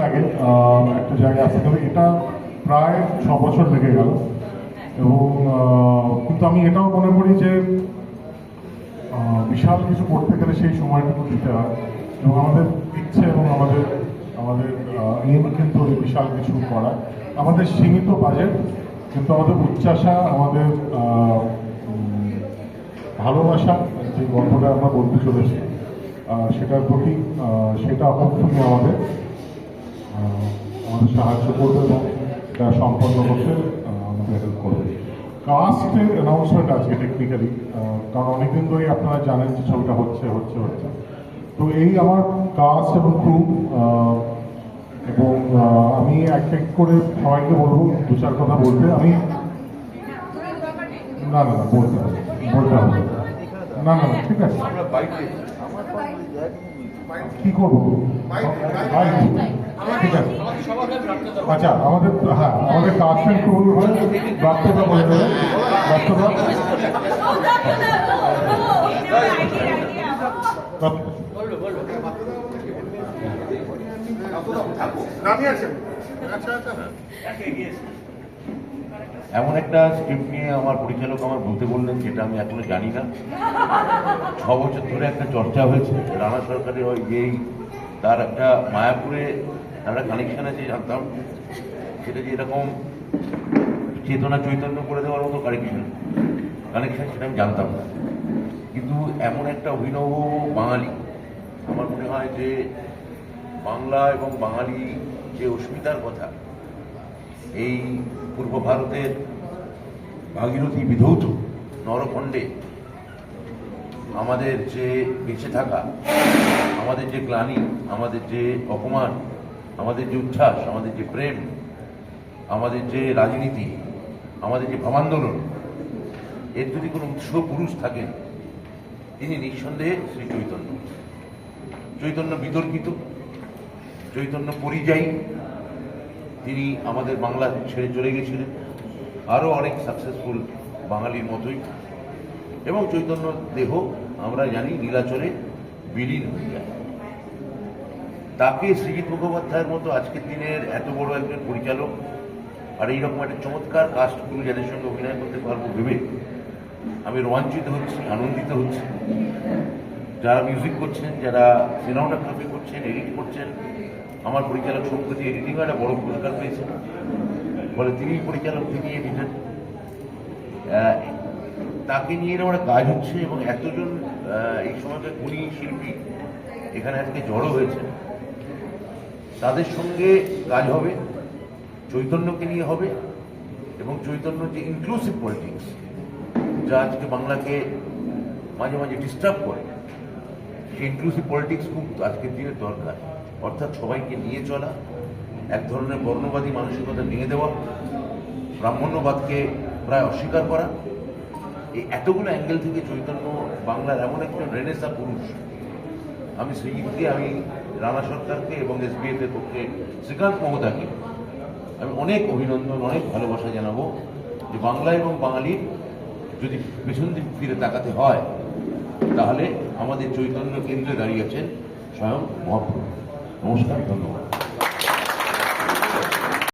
লাগে। একটা জায়গায় আসতে গেলে এটা প্রায় ছ বছর লেগে গেল। এবং কিন্তু আমি এটাও মনে করি যে বিশাল কিছু করতে গেলে সেই সময়টুকু দিতে হয়। এবং আমাদের ইচ্ছে এবং আমাদের আমাদের এম কিন্তু বিশাল কিছু করা। আমাদের সীমিত বাজেট কিন্তু আমাদের উচ্চাসা আমাদের ভালোবাসা, যে গল্পটা আমরা বলতে চলেছি সেটার প্রতি সেটা অবশ্যই আমাদের। আমাদের সাহায্য করবে এবং এটা সম্পন্ন করতে আমাদের হেল্প করবে। কাস্টের অ্যানাউন্সমেন্ট আজকে টেকনিক্যালি কারণ অনেকদিন ধরেই আপনারা জানেন যে ছবিটা হচ্ছে হচ্ছে হচ্ছে। তো এই আমার কাস্ট এবং ক্রু এবং আমি এক এক করে সবাইকে বলব দু চার কথা বলতে আমি না না না বলতে হবে বলতে হবে। না না না ঠিক আছে। কি করব? বাইক। আচ্ছা আমাদের হ্যাঁ আমাদের বলে এমন একটা স্ক্রিপ্ট নিয়ে আমার পরিচালক আমার বলতে বললেন, যেটা আমি এখনও জানি না। ছ বছর ধরে একটা চর্চা হয়েছে। রানা সরকারের ওই যেই তার একটা মায়াপুরে একটা কানেকশন আছে জানতাম সেটা যে এরকম চেতনা চৈতন্য করে দেওয়ার মতো কানেকশন কানেকশন সেটা আমি জানতাম না। কিন্তু এমন একটা অভিনব বাঙালি, আমার মনে হয় যে বাংলা এবং বাঙালি যে অস্মিতার কথা, এই পূর্ব ভারতের ভাগীরথী বিধৌত নরখণ্ডে আমাদের যে বেঁচে থাকা, আমাদের যে গ্লানি, আমাদের যে অপমান আমাদের যে উচ্ছ্বাস, আমাদের যে প্রেম, আমাদের যে রাজনীতি, আমাদের যে ভাবান্দোলন এর যদি কোনো উৎস পুরুষ থাকেন তিনি নিঃসন্দেহে শ্রী চৈতন্য। চৈতন্য বিতর্কিত, চৈতন্য পরিযায়ী। তিনি আমাদের বাংলা ছেড়ে চলে গেছিলেন। আরও অনেক সাকসেসফুল বাঙালির মতোই। এবং চৈতন্য দেহ, আমরা জানি, নীলাচলে বিলীন হয়ে যায়। তাকে শ্রীজিৎ মুখোপাধ্যায়ের মতো আজকের দিনের এত বড় একজন পরিচালক আর এইরকম একটা চমৎকার কাস্টগুলো যাদের সঙ্গে অভিনয় করতে পারব ভেবে আমি রোমাঞ্চিত হচ্ছি, আনন্দিত হচ্ছি। যারা মিউজিক করছেন, যারা সিনেমাটোগ্রাফি করছেন এডিট করছেন, আমার পরিচালক সম্প্রতি এডিটিংও একটা বড় পুরস্কার পেয়েছেন। ফলে তিনি পরিচালক তিনি এডিটার তাকে নিয়ে এরকম একটা কাজ হচ্ছে এবং এতজন এই সময়কার গুণী শিল্পী এখানে আজকে জড়ো হয়েছে তাদের সঙ্গে কাজ হবে, চৈতন্যকে নিয়ে হবে এবং চৈতন্য যে ইনক্লুসিভ পলিটিক্স যা আজকে বাংলাকে মাঝে মাঝে ডিস্টার্ব করে, সেই ইনক্লুসিভ পলিটিক্স খুব আজকের দিনে দরকার। অর্থাৎ সবাইকে নিয়ে চলা, এক ধরনের বর্ণবাদী মানসিকতা নিয়ে দেওয়া, ব্রাহ্মণ্যবাদকে প্রায় অস্বীকার করা। এই এতগুলো অ্যাঙ্গেল থেকে চৈতন্য বাংলার এমন একজন রেনেসা পুরুষ। আমি শ্রীজিৎকে আমি রানা সরকারকে এবং এসবিএফ এর পক্ষে শ্রীকান্ত মমতাকে আমি অনেক অভিনন্দন, অনেক ভালোবাসা জানাব যে বাংলা এবং বাঙালির যদি পেছন দিক ফিরে তাকাতে হয়, তাহলে আমাদের চৈতন্য কেন্দ্রে দাঁড়িয়ে আছেন স্বয়ং মহাপ্রভু। নমস্কার, ধন্যবাদ।